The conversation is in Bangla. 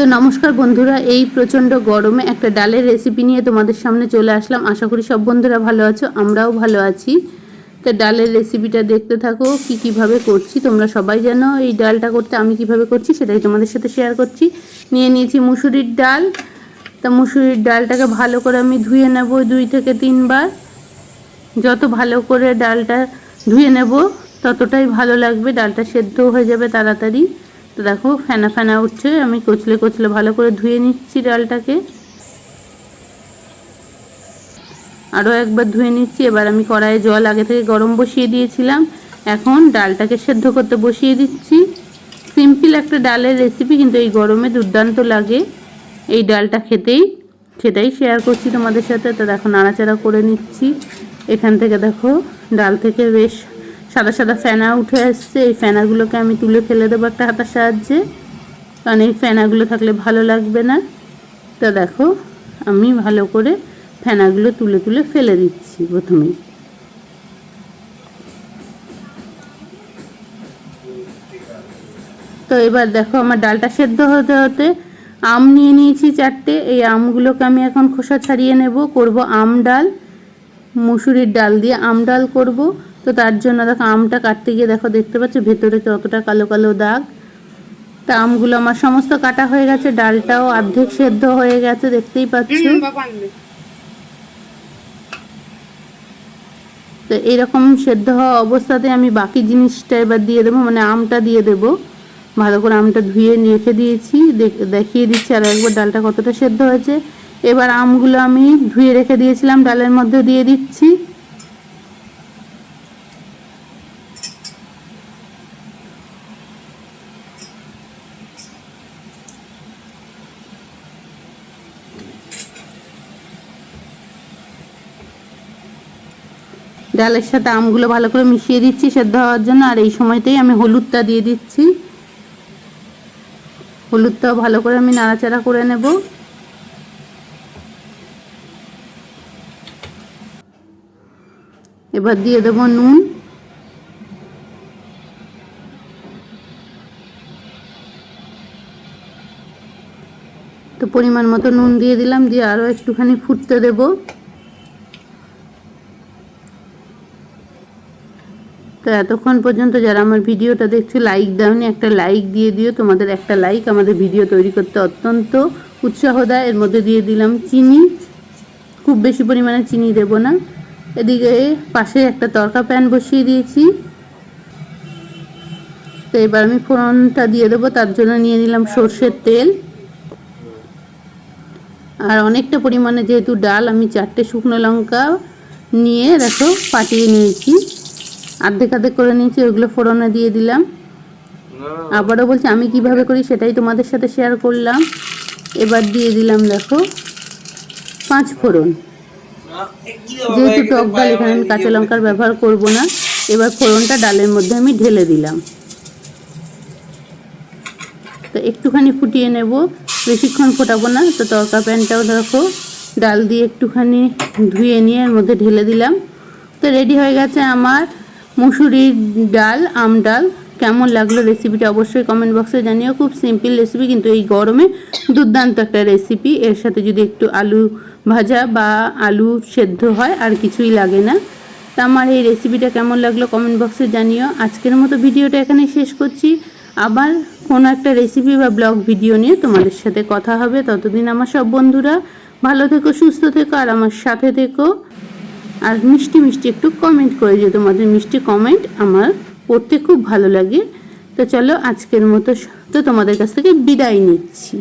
তো নমস্কার বন্ধুরা, এই প্রচণ্ড গরমে একটা ডালের রেসিপি নিয়ে তোমাদের সামনে চলে আসলাম। আশা করি সব বন্ধুরা ভালো আছো, আমরাও ভালো আছি। তো ডালের রেসিপিটা দেখতে থাকো, কি কীভাবে করছি, তোমরা সবাই জানো এই ডালটা করতে আমি কীভাবে করছি, সেটাই তোমাদের সাথে শেয়ার করছি। নিয়ে নিয়েছি মুসুরির ডাল। তা মুসুরির ডালটাকে ভালো করে আমি ধুয়ে নেব দুই থেকে তিনবার। যত ভালো করে ডালটা ধুয়ে নেব, ততটাই ভালো লাগবে, ডালটা সেদ্ধ হয়ে যাবে তাড়াতাড়ি। তো দেখো ফেনা ফেনা উঠছে, আমি কচলে কচলে ভালো করে ধুয়ে নিচ্ছি ডালটাকে। আরও একবার ধুয়ে নিচ্ছি, এবার আমি কড়াইয়ে জল আগে থেকে গরম বসিয়ে দিয়েছিলাম। এখন ডালটাকে সেদ্ধ করতে বসিয়ে দিচ্ছি। সিম্পল একটা ডালের রেসিপি কিন্তু এই গরমে দুর্দান্ত লাগে। এই ডালটা খেতেই সেটাই শেয়ার করছি তোমাদের সাথে। তো দেখো, নাড়াচাড়া করে নিচ্ছি। এখান থেকে দেখো, ডাল থেকে বেশ সাদা সাদা ফেনা উঠে আসছে। এই ফেনাগুলোকে আমি তুলে ফেলে দেবো একটা হাতার সাহায্যে। কারণ এই ফেনাগুলো থাকলে ভালো লাগবে না। তো দেখো, আমি ভালো করে ফেনাগুলো তুলে তুলে ফেলে দিচ্ছি প্রথমেই। তো এবার দেখো, আমার ডালটা সেদ্ধ হতে হতে আম নিয়ে নিয়েছি চারটে। এই আমগুলোকে আমি এখন খোসা ছাড়িয়ে নেব। করব আম ডাল, মুসুরির ডাল দিয়ে আম ডাল করব। তো তার জন্য দেখো আমটা কাটতে গিয়ে দেখো দেখতে পাচ্ছ ভেতরে কতটা কালো কালো দাগ। তা আমগুলো আমার সমস্ত কাটা হয়ে গেছে ডালটাও অর্ধেক সেদ্ধ হয়ে গেছে দেখতেই পাচ্ছ। তো এইরকম সেদ্ধ হওয়া অবস্থাতে আমি বাকি জিনিসটা এবার দিয়ে দেবো মানে আমটা দিয়ে দেব। ভালো করে আমটা ধুয়ে রেখে দিয়েছি দেখিয়ে দিচ্ছি আর একবার ডালটা কতটা সেদ্ধ হয়েছে। এবার আমগুলো আমি ধুয়ে রেখে দিয়েছিলাম ডালের মধ্যে দিয়ে দিচ্ছি। ডালের সাথে আমগুলো ভালো করে মিশিয়ে দিচ্ছি সেদ্ধ হওয়ার জন্য। আর এই সময়তেই আমি হলুদটা দিয়ে দিচ্ছি। হলুদটাও ভালো করে আমি নাড়াচাড়া করে নেব। এবার দিয়ে দেবো নুন। তো পরিমাণ মতো নুন দিয়ে দিলাম, দিয়ে আরও একটুখানি ফুটতে দেবো। তো এতক্ষণ পর্যন্ত যারা আমার ভিডিওটা দেখছে লাইক দাওনি, একটা লাইক দিয়ে দিও। তোমাদের একটা লাইক আমাদের ভিডিও তৈরি করতে অত্যন্ত উৎসাহ দেয়। এর মধ্যে দিয়ে দিলাম চিনি। খুব বেশি পরিমাণে চিনি দেব না। এদিকে পাশে একটা তরকা প্যান বসিয়ে দিয়েছি। তো এবার আমি ফোড়নটা দিয়ে দেবো। তার জন্য নিয়ে নিলাম সর্ষের তেল। আর অনেকটা পরিমাণে যেহেতু ডাল, আমি চারটে শুকনো লঙ্কা নিয়ে, দেখো পাঠিয়ে নিয়েছি। আর্ধেক আর্ধেক করে নিয়েছি ওইগুলো ফোড়নে দিয়ে দিলাম। আবারও বলছি আমি কীভাবে করি সেটাই তোমাদের সাথে শেয়ার করলাম। এবার দিয়ে দিলাম দেখো পাঁচ ফোড়ন। যেহেতু টক ডাল এখানে আমি কাঁচা লঙ্কার ব্যবহার করব না। এবার ফোড়নটা ডালের মধ্যে আমি ঢেলে দিলাম। তো একটুখানি ফুটিয়ে নেব। বেশিক্ষণ ফোটাবো না তো তরকা প্যানটাও দেখো ডাল দিয়ে একটুখানি ধুয়ে নিয়ে এর মধ্যে ঢেলে দিলাম। তো রেডি হয়ে গেছে আমার মুসুরির ডাল, আম ডাল, কেমন লাগল রেসিপিটা অবশ্যই কমেন্ট বক্সে জানিও। খুব সিম্পল রেসিপি কিন্তু এই গরমে দুর্দান্ত একটা রেসিপি এর সাথে যদি একটু আলু ভাজা বা আলু সেদ্ধ হয়, আর কিছুই লাগে না। তা আমার এই রেসিপিটা কেমন লাগল কমেন্ট বক্সে জানিও। আজকের মতো ভিডিওটা এখানে শেষ করছি। আবার কোনো একটা রেসিপি বা ব্লগ ভিডিও নিয়ে তোমাদের সাথে কথা হবে। ততদিন আমার সব বন্ধুরা ভালো থেকো, সুস্থ থেকো, আর আমার সাথে থেকো। আর মিষ্টি মিষ্টি একটু কমেন্ট করে যে তোমাদের মিষ্টি কমেন্ট আমার পড়তে খুব ভালো লাগে। তো চলো আজকের মতো তো তোমাদের কাছ থেকে বিদায় নিচ্ছি।